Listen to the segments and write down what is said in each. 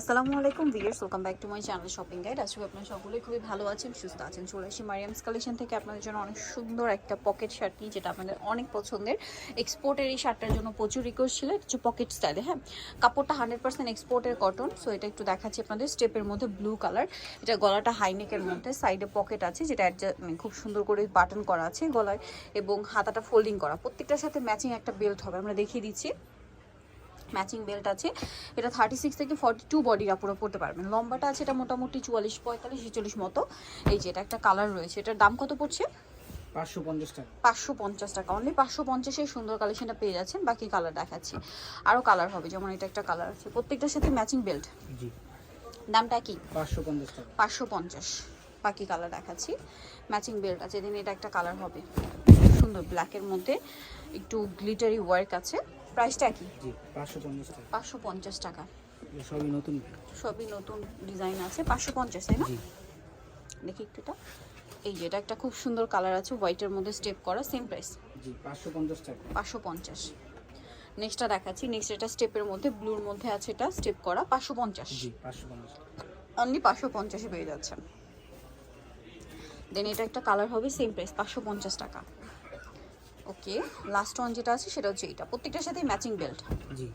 আসসালামু আলাইকুম viewers welcome back to my channel shopping guide. আজকে আপনারা সকলেই খুবই ভালো আছেন, সুস্থ আছেন। চলে আসি মারিয়ামস কালেকশন থেকে। আপনাদের জন্য অনেক সুন্দর একটা পকেট শার্ট নিয়ে, যেটা আপনাদের অনেক পছন্দের। এক্সপোর্টের এই শার্টটার জন্য প্রচুর রিকোয়েস্ট ছিল। হচ্ছে পকেট স্টাইলে হ্যাঁ? কাপড়টা হান্ড্রেড পার্সেন্ট এক্সপোর্টের কটন সো এটা একটু দেখাচ্ছি আপনাদের। স্টেপের মধ্যে ব্লু কালার এটা গলাটা হাইনেকের মধ্যে সাইডে পকেট আছে, যেটা মানে খুব সুন্দর করে বাটন করা আছে গলায়, এবং হাতাটা ফোল্ডিং করা। প্রত্যেকটার সাথে ম্যাচিং একটা বেল্ট হবে, আমরা দেখিয়ে দিচ্ছি। ম্যাচিং বেল্ট আছে। এটা থার্টি সিক্স থেকে ফর্টি টু বডিরা পুরো পড়তে পারবেন। লম্বাটা আছে এটা মোটামুটি চুয়াল্লিশ পঁয়তাল্লিশ ছেচল্লিশ মতো। এই যে এটা একটা কালার রয়েছে। এটার দাম কত পড়ছে? পাঁচশো পঞ্চাশ টাকা। পঞ্চাশ অনলি পাঁচশো পঞ্চাশের সুন্দর কালেকশনটা পেয়ে যাচ্ছেন। বাকি কালার দেখাচ্ছি। আরও কালার হবে যেমন এটা একটা কালার আছে। প্রত্যেকটার সাথে ম্যাচিং বেল্ট দামটা কি? পাঁচশো পঞ্চাশ পাঁচশো পঞ্চাশ। বাকি কালার দেখাচ্ছি। ম্যাচিং বেল্ট আছে। দিন এটা একটা কালার হবে। সুন্দর ব্ল্যাকের মধ্যে। একটু গ্লিটারি ওয়ার্ক আছে। প্রাইসটা কি? জি পাঁচশো পঞ্চাশ টাকা। সবই নতুন সবই নতুন ডিজাইন আছে পাঁচশো পঞ্চাশ তাই না? দেখি একটুটা। এই যে এটা একটা খুব সুন্দর কালার আছে হোয়াইটের মধ্যে স্টেপ করা সেম প্রাইস জি পাঁচশো পঞ্চাশ নেক্সটটা দেখাচ্ছি নেক্সট এটা স্টেপের মধ্যে ব্লুর মধ্যে আছে এটা স্টেপ করা পাঁচশো পঞ্চাশ। অনলি পাঁচশো পঞ্চাশে পেয়ে যাচ্ছেন। দেন এটা একটা কালার হবে সেম প্রাইস পাঁচশো পঞ্চাশ টাকা। ওকে লাস্ট ওয়ান যেটা আছে সেটা হচ্ছে এইটা। প্রত্যেকটার সাথে ম্যাচিং বেল্ট জি।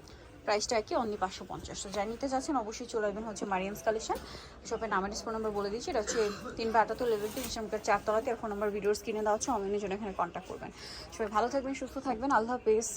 প্রাইসটা একই অনলি পাঁচশো পঞ্চাশ। তো যাই নিতে যাচ্ছেন অবশ্যই চলে আসবেন হচ্ছে মারিয়ামস কালেকশন শপের নামের ফোন নম্বর বলে দিচ্ছি। এটা হচ্ছে তিন বা আটাত্তর লেভেল তিন ইসলামকার চারতলাতে আর ফোন নম্বর ভিডিওর স্ক্রিনে দেওয়া হচ্ছে অনলাইনের জন্য এখানে কন্ট্যাক্ট করবেন। সবাই ভালো থাকবেন সুস্থ থাকবেন। আল্লাহ হাফেজ।